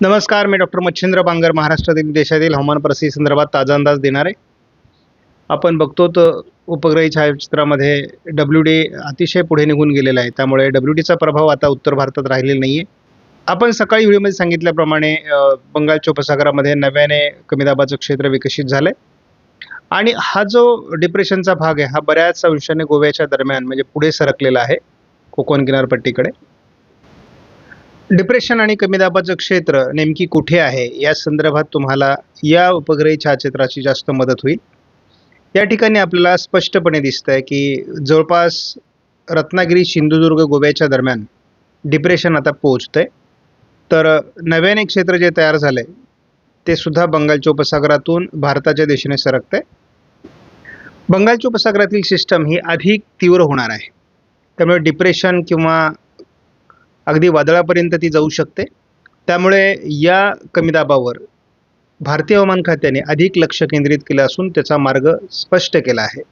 नमस्कार मी डॉक्टर मच्छिंद्र बांगर महाराष्ट्रातील देशातील हवामान परिस्थिती संदर्भात ताजा अंदाज देणार. आहे आपण बघतो तर उपग्रही छायाचित्रामध्ये डब्ल्यू डी अतिशय पुढे निघून गेलेला आहे. त्यामुळे डब्ल्यू डीचा प्रभाव आता उत्तर भारतात राहिलेला नाही आहे आपण सकाळी व्हिडिओमध्ये सांगितल्याप्रमाणे बंगालच्या उपसागरामध्ये नव्याने कमी दाबाचं क्षेत्र विकसित झालं आहे आणि हा जो डिप्रेशनचा भाग आहे हा बऱ्याच अंशाने गोव्याच्या दरम्यान म्हणजे पुढे सरकलेला आहे कोकण किनारपट्टीकडे. डिप्रेशन आणि कमी दाबाचं क्षेत्र नेमकी कुठे आहे? या संदर्भात तुम्हाला या उपग्रही छायाचित्राची जास्त मदत होईल. या ठिकाणी आपल्याला स्पष्टपणे दिसतं आहे की जवळपास रत्नागिरी सिंधुदुर्ग गोव्याच्या दरम्यान डिप्रेशन आता पोहोचतंय. तर नव्याने क्षेत्र जे तयार झालंय ते सुद्धा बंगालच्या उपसागरातून भारताच्या दिशेने सरकतंय. बंगालच्या उपसागरातील सिस्टम ही अधिक तीव्र होणार आहे. त्यामुळे डिप्रेशन किंवा अगदी वादळापर्यंत ती जाऊ शकते. त्यामुळे या कमी दाबावर भारतीय हवामान खात्याने अधिक लक्ष केंद्रित केलं असून त्याचा मार्ग स्पष्ट केला आहे.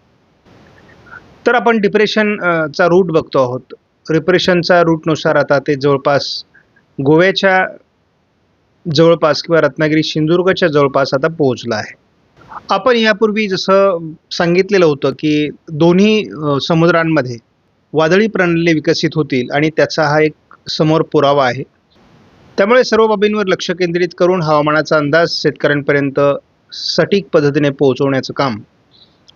तर आपण डिप्रेशनचा रूट बघतो आहोत. डिप्रेशनचा रूटनुसार आता ते जवळपास गोव्याच्या जवळपास किंवा रत्नागिरी सिंधुदुर्गच्या जवळपास आता पोहोचला आहे. आपण यापूर्वी जसं सांगितलेलं होतं की दोन्ही समुद्रांमध्ये वादळी प्रणाली विकसित होतील आणि त्याचा हा एक समोर पुरावा आहे. त्यामुळे सर्व बाबींवर लक्ष केंद्रित करून हवामानाचा अंदाज शेतकऱ्यांपर्यंत सटीक पद्धतीने पोहोचवण्याचं काम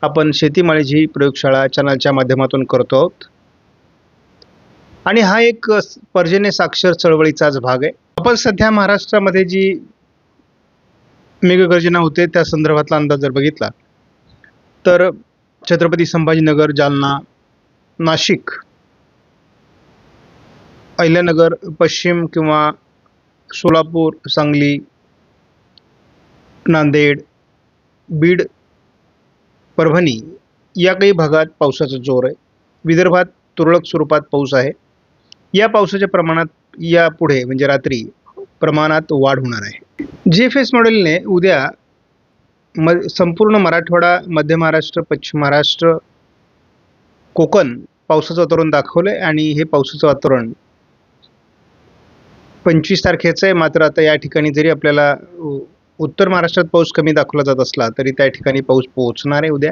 आपण शेतीमाळीची प्रयोगशाळा चॅनलच्या माध्यमातून करतो आहोत. आणि हा एक पर्जेने पर्जन्य साक्षर चळवळीचाच भाग आहे. आपण सध्या महाराष्ट्रामध्ये जी मेघगर्जना होते त्या संदर्भातला अंदाज जर बघितला तर छत्रपती संभाजीनगर जालना नाशिक अहिल्यानगर पश्चिम किंवा सोलापूर सांगली नांदेड बीड परभणी या काही भागात पावसाचा जोर आहे. विदर्भात तुरळक स्वरूपात पाऊस आहे. या पावसाच्या प्रमाणात या पुढे म्हणजे रात्री प्रमाणात वाढ होणार आहे. जी एफ एस मॉडेलने उद्या म संपूर्ण मराठवाडा मध्य महाराष्ट्र पश्चिम महाराष्ट्र कोकण पावसाचं वातावरण दाखवलं आहे आणि हे पावसाचं वातावरण पंचवीस तारखेचं आहे. मात्र आता या ठिकाणी जरी आपल्याला उत्तर महाराष्ट्रात पाऊस कमी दाखवला जात असला तरी त्या ठिकाणी पाऊस पोहोचणार आहे उद्या.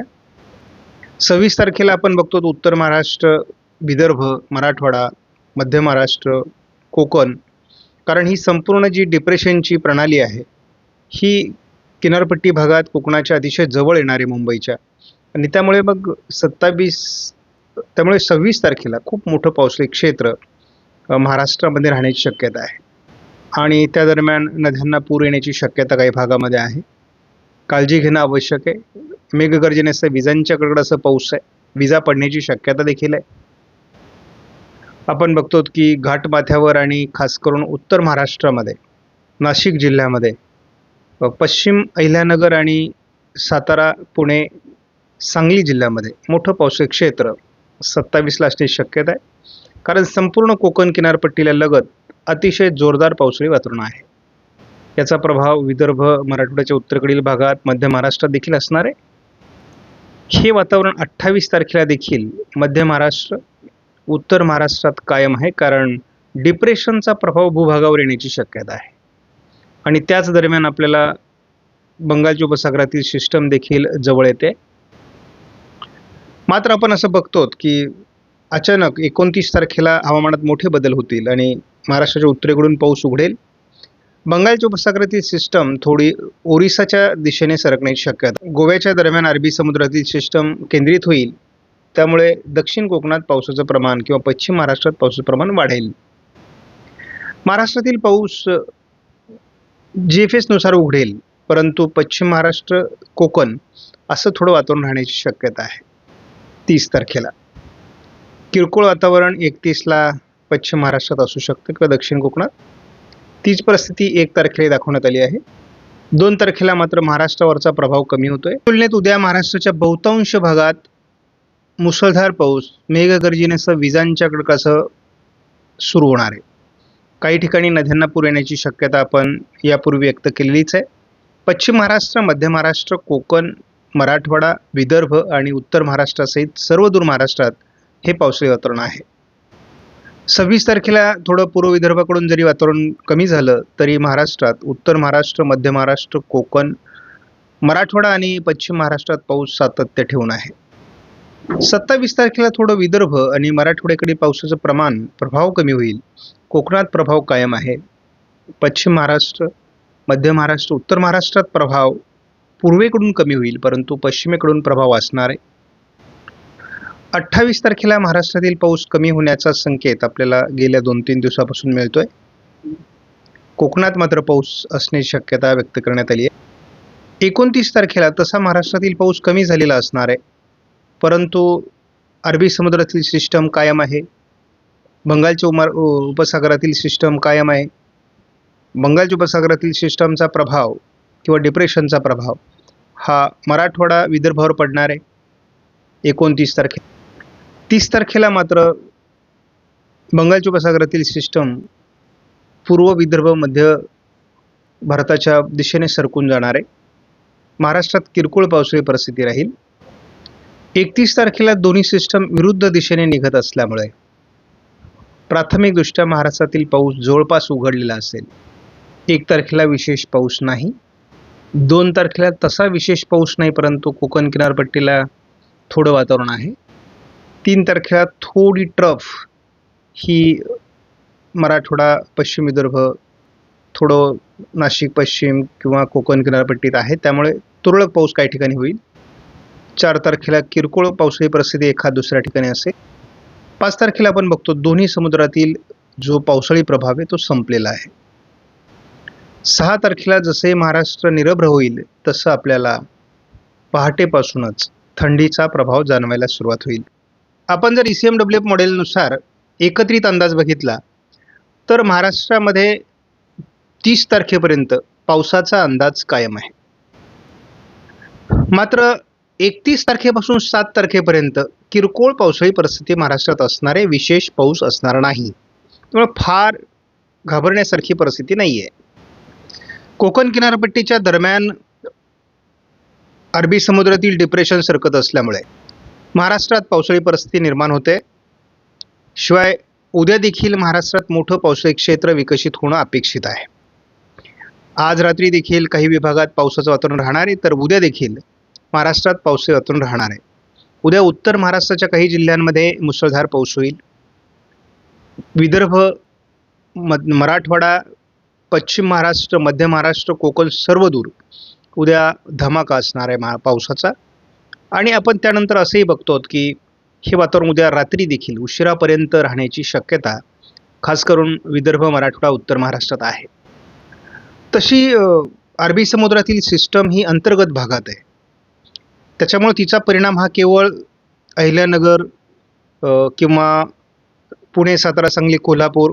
सव्वीस तारखेला आपण बघतो तर उत्तर महाराष्ट्र विदर्भ मराठवाडा मध्य महाराष्ट्र कोकण. कारण ही संपूर्ण जी डिप्रेशनची प्रणाली आहे ही किनारपट्टी भागात कोकणाच्या अतिशय जवळ येणार आहे मुंबईच्या. आणि त्यामुळे मग सत्तावीस त्यामुळे सव्वीस तारखेला खूप मोठं पावसाळी क्षेत्र महाराष्ट्रामध्ये राहण्याची शक्यता आहे. आणि त्या दरम्यान नद्यांना पूर येण्याची शक्यता काही भागामध्ये आहे. काळजी घेणं आवश्यक आहे. मेघगर्जनेसह विजांच्या कडकडासह पाऊस आहे. विजा पडण्याची शक्यता देखील आहे. आपण बघतो की घाटमाथ्यावर आणि खास करून उत्तर महाराष्ट्रामध्ये नाशिक जिल्ह्यामध्ये पश्चिम अहिल्यानगर आणि सातारा पुणे सांगली जिल्ह्यामध्ये मोठं पावसाळी क्षेत्र सत्तावीसला असण्याची शक्यता आहे. कारण संपूर्ण कोकण किनारपट्टीला लगत अतिशय जोरदार पावसाळी वातावरण आहे. याचा प्रभाव विदर्भ मराठवाड्याच्या उत्तरेकडील भागात मध्य महाराष्ट्रात देखील असणार आहे. हे वातावरण अठ्ठावीस तारखेला देखील मध्य महाराष्ट्र उत्तर महाराष्ट्रात कायम आहे कारण डिप्रेशनचा प्रभाव भूभागावर येण्याची शक्यता आहे. आणि त्याच दरम्यान आपल्याला बंगालच्या उपसागरातील सिस्टम देखील जवळ येते. मात्र आपण असं बघतो की अचानक एकोणतीस तारखेला हवामानात मोठे बदल होतील आणि महाराष्ट्राच्या उत्तरेकडून पाऊस उघडेल. बंगालच्या उपसागरातील सिस्टम थोडी ओरिसाच्या दिशेने सरकण्याची शक्यता. गोव्याच्या दरम्यान अरबी समुद्रातील सिस्टम केंद्रित होईल. त्यामुळे दक्षिण कोकणात पावसाचं प्रमाण किंवा पश्चिम महाराष्ट्रात पावसाचं प्रमाण वाढेल. महाराष्ट्रातील पाऊस जी एफ एसनुसार उघडेल परंतु पश्चिम महाराष्ट्र कोकण असं थोडं वातावरण राहण्याची शक्यता आहे. तीस तारखेला. किरकोळ वातावरण एकतीसला पश्चिम महाराष्ट्रात असू शकतं किंवा दक्षिण कोकणात. तीच परिस्थिती एक तारखेला दाखवण्यात आली आहे. दोन तारखेला मात्र महाराष्ट्रावरचा प्रभाव कमी होतोय. तुलनेत उद्या महाराष्ट्राच्या बहुतांश भागात मुसळधार पाऊस मेघगर्जनेसह विजांच्या कडकासह सुरू होणार आहे. काही ठिकाणी नद्यांना पूर येण्याची शक्यता आपण यापूर्वी व्यक्त केलेलीच आहे. पश्चिम महाराष्ट्र मध्य महाराष्ट्र कोकण मराठवाडा विदर्भ आणि उत्तर महाराष्ट्रासहित सर्व दूर महाराष्ट्रात हे पावसाळी वातावरण आहे. सव्वीस तारखेला थोडं पूर्व विदर्भाकडून जरी वातावरण कमी झालं तरी महाराष्ट्रात उत्तर महाराष्ट्र मध्य महाराष्ट्र कोकण मराठवाडा आणि पश्चिम महाराष्ट्रात पाऊस सातत्य ठेवून आहे. सत्तावीस तारखेला थोडं विदर्भ आणि मराठवाड्याकडे पावसाचं प्रमाण प्रभाव कमी होईल. कोकणात प्रभाव कायम आहे. पश्चिम महाराष्ट्र मध्य महाराष्ट्र उत्तर महाराष्ट्रात प्रभाव पूर्वेकडून कमी होईल परंतु पश्चिमेकडून प्रभाव असणार आहे. अठ्ठावीस तारखेला महाराष्ट्रातील पाऊस कमी होण्याचा संकेत आपल्याला गेल्या दोन तीन दिवसापासून मिळतोय. कोकणात मात्र पाऊस असण्याची शक्यता व्यक्त करण्यात आली आहे. एकोणतीस तारखेला तसा महाराष्ट्रातील पाऊस कमी झालेला असणार आहे. परंतु अरबी समुद्रातील सिस्टम कायम आहे. बंगालच्या उमार उपसागरातील सिस्टम कायम आहे. बंगालच्या उपसागरातील सिस्टमचा प्रभाव किंवा डिप्रेशनचा प्रभाव हा मराठवाडा विदर्भावर पडणार आहे. एकोणतीस तारखेला तीस तारखेला मात्र बंगालच्या उपसागरातील सिस्टम पूर्व विदर्भ मध्य भारताच्या दिशेने सरकून जाणार आहे. महाराष्ट्रात किरकोळ पावसाळी परिस्थिती राहील. एकतीस तारखेला दोन्ही सिस्टम विरुद्ध दिशेने निघत असल्यामुळे प्राथमिकदृष्ट्या महाराष्ट्रातील पाऊस जवळपास उघडलेला असेल. एक तारखेला विशेष पाऊस नाही. दोन तारखेला तसा विशेष पाऊस नाही परंतु कोकण किनारपट्टीला थोडं वातावरण आहे. तीन तारखेला थोडी ट्रफ ही मराठवाडा पश्चिम विदर्भ थोडं नाशिक पश्चिम किंवा कोकण किनारपट्टीत आहे. त्यामुळे तुरळक पाऊस काही ठिकाणी होईल. चार तारखेला किरकोळ पावसाळी परिस्थिती एखाद दुसऱ्या ठिकाणी असेल. पाच तारखेला आपण बघतो दोन्ही समुद्रातील जो पावसाळी प्रभाव आहे तो संपलेला आहे. सहा तारखेला जसे महाराष्ट्र निरभ्र होईल तसं आपल्याला पहाटेपासूनच थंडीचा प्रभाव जाणवायला सुरुवात होईल. आपण जर E C M W F मॉडेलनुसार एकत्रित अंदाज बघितला तर महाराष्ट्रामध्ये तीस तारखेपर्यंत पावसाचा अंदाज कायम आहे. मात्र एकतीस तारखेपासून सात तारखेपर्यंत किरकोळ पावसाळी परिस्थिती महाराष्ट्रात असणारे विशेष पाऊस असणार नाही. त्यामुळे फार घाबरण्यासारखी परिस्थिती नाही आहे कोकण किनारपट्टीच्या दरम्यान अरबी समुद्रातील डिप्रेशन सरकत असल्यामुळे महाराष्ट्रात पावसाळी परिस्थिती निर्माण होते. शिवाय उद्या देखील महाराष्ट्रात मोठं पावसाळी क्षेत्र विकसित होणं अपेक्षित आहे. आज रात्री देखील काही विभागात पावसाचं वातावरण राहणार आहे तर उद्या देखील महाराष्ट्रात पावसाळी वातावरण राहणार आहे. उद्या उत्तर महाराष्ट्राच्या काही जिल्ह्यांमध्ये मुसळधार पाऊस होईल. विदर्भ मध मराठवाडा पश्चिम महाराष्ट्र मध्य महाराष्ट्र कोकण सर्व दूर उद्या धमाका असणार आहे मा पावसाचा. आणि आपण त्यानंतर असंही बघतो की हे वातावरण उद्या रात्री देखील उशिरापर्यंत राहण्याची शक्यता खास करून विदर्भ मराठवाडा उत्तर महाराष्ट्रात आहे. तशी अरबी समुद्रातील सिस्टम ही अंतर्गत भागात आहे. त्याच्यामुळे तिचा परिणाम हा केवळ अहिल्यानगर किंवा पुणे सातारा सांगली कोल्हापूर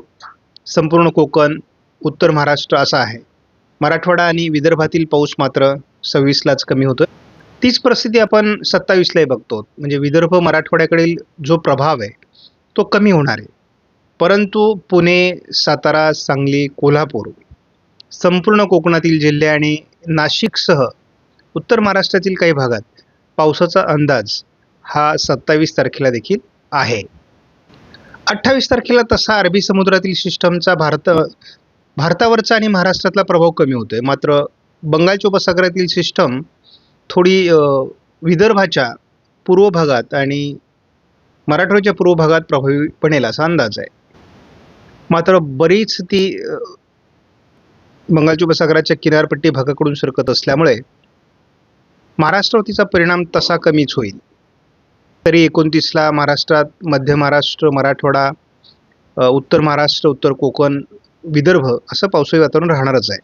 संपूर्ण कोकण उत्तर महाराष्ट्र असा आहे. मराठवाडा आणि विदर्भातील पाऊस मात्र सव्वीसलाच कमी होतो तीच परिस्थिती आपण सत्तावीसलाही बघतो. म्हणजे विदर्भ मराठवाड्याकडील जो प्रभाव आहे तो कमी होणार आहे. परंतु पुणे सातारा सांगली कोल्हापूर संपूर्ण कोकणातील जिल्हे आणि नाशिकसह उत्तर महाराष्ट्रातील काही भागात पावसाचा अंदाज हा सत्तावीस तारखेला देखील आहे. अठ्ठावीस तारखेला तसा अरबी समुद्रातील सिस्टमचा भारत भारतावरचा आणि महाराष्ट्रातला प्रभाव कमी होतोय. मात्र बंगालच्या उपसागरातील सिस्टम थोडी विदर्भाच्या पूर्व भागात आणि मराठवाड्याच्या पूर्व भागात प्रभावी असा अंदाज आहे. मात्र बरीच ती बंगालच्या उपसागराच्या किनारपट्टी भागाकडून सरकत असल्यामुळे महाराष्ट्रावर तिचा परिणाम तसा कमीच होईल. तरी एकोणतीसला महाराष्ट्रात मध्य महाराष्ट्र मराठवाडा उत्तर महाराष्ट्र उत्तर कोकण विदर्भ असं पावसाळी वातावरण राहणारच आहे.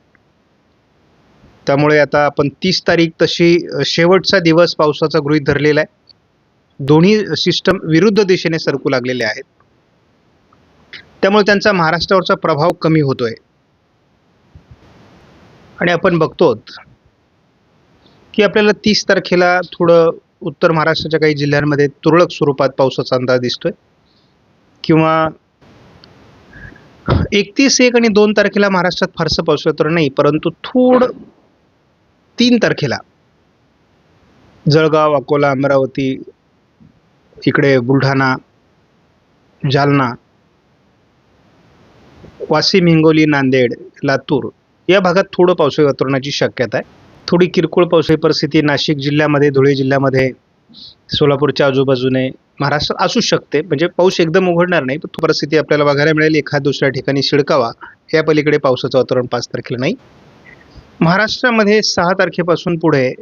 त्यामुळे आता आपण तीस तारीख तशी शेवटचा दिवस पावसाचा गृहीत धरलेला आहे. दोन्ही सिस्टम विरुद्ध दिशेने सरकू लागलेले आहेत. त्यामुळे त्यांचा महाराष्ट्रावरचा प्रभाव कमी होतोय. आणि आपण बघतो की आपल्याला तीस तारखेला थोडं उत्तर महाराष्ट्राच्या काही जिल्ह्यांमध्ये तुरळक स्वरूपात पावसाचा अंदाज दिसतोय. किंवा एकतीस एक आणि दोन तारखेला महाराष्ट्रात फारसं पाऊस तर नाही परंतु थोडं तीन तारखेला. जळगाव अकोला अमरावती इकडे बुलढाणा जालना वाशिम हिंगोली नांदेड लातूर या भागात थोडं पावसाळी वातावरणाची शक्यता आहे. थोडी किरकोळ पावसाळी परिस्थिती नाशिक जिल्ह्यामध्ये धुळे जिल्ह्यामध्ये सोलापूरच्या आजूबाजूने महाराष्ट्रात असू शकते. म्हणजे पाऊस एकदम उघडणार नाही पण परिस्थिती आपल्याला बघायला मिळेल. एखाद दुसऱ्या ठिकाणी शिडकावा या पलीकडे पावसाचं वातावरण पाच तारखेला नाही. महाराष्ट्रामध्ये सहा तारखेपासून पुढे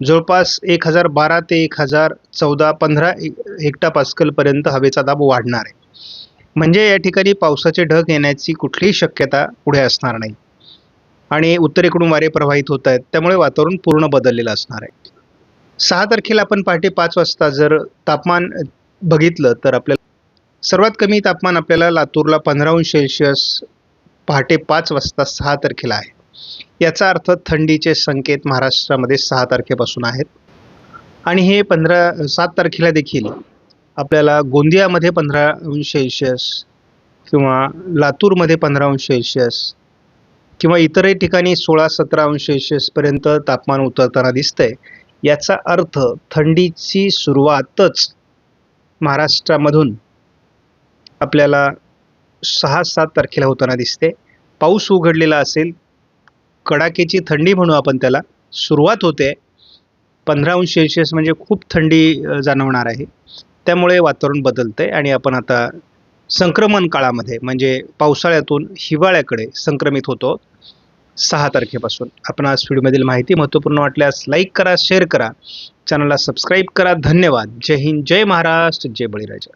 जवळपास एक हजार बारा ते एक हजार चौदा पंधरा हेक्टा पास्कलपर्यंत हवेचा दाब वाढणार आहे. म्हणजे या ठिकाणी पावसाचे ढग येण्याची कुठलीही शक्यता पुढे असणार नाही. आणि उत्तरेकडून वारे प्रवाहित होत आहेत त्यामुळे वातावरण पूर्ण बदललेलं असणार आहे. सहा तारखेला आपण पहाटे पाच वाजता जर तापमान बघितलं तर आपल्याला सर्वात कमी तापमान आपल्याला लातूरला पंधरा अंश सेल्शियस पहाटे पाच वाजता सहा तारखेला आहे. याचा अर्थ थंडीचे संकेत महाराष्ट्रामध्ये सहा तारखेपासून आहेत. आणि हे पंधरा सात तारखेला देखील आपल्याला गोंदियामध्ये पंधरा अंश सेल्शियस किंवा लातूरमध्ये पंधरा अंश सेल्शियस किंवा इतरही ठिकाणी सोळा सतरा अंश सेल्शियसपर्यंत तापमान उतरताना दिसतंय. याचा अर्थ थंडीची सुरुवातच महाराष्ट्रामधून आपल्याला सहा सात तारखेला होताना दिसते. पाऊस उघडलेला असेल कडाक्याची थंडी म्हणू आपण त्याला सुरुवात होते. पंधरा अंश सेल्शियस म्हणजे खूप थंडी जाणवणार आहे. त्यामुळे वातावरण बदलतंय आणि आपण आता संक्रमण काळामध्ये म्हणजे पावसाळ्यातून हिवाळ्याकडे संक्रमित होतो. सहा तारखेपासून. आपण आज व्हिडिओमधील माहिती महत्त्वपूर्ण वाटल्यास लाईक करा शेअर करा. चॅनलला सबस्क्राईब करा. धन्यवाद. जय हिंद. जय महाराष्ट्र. जय बळीराजा.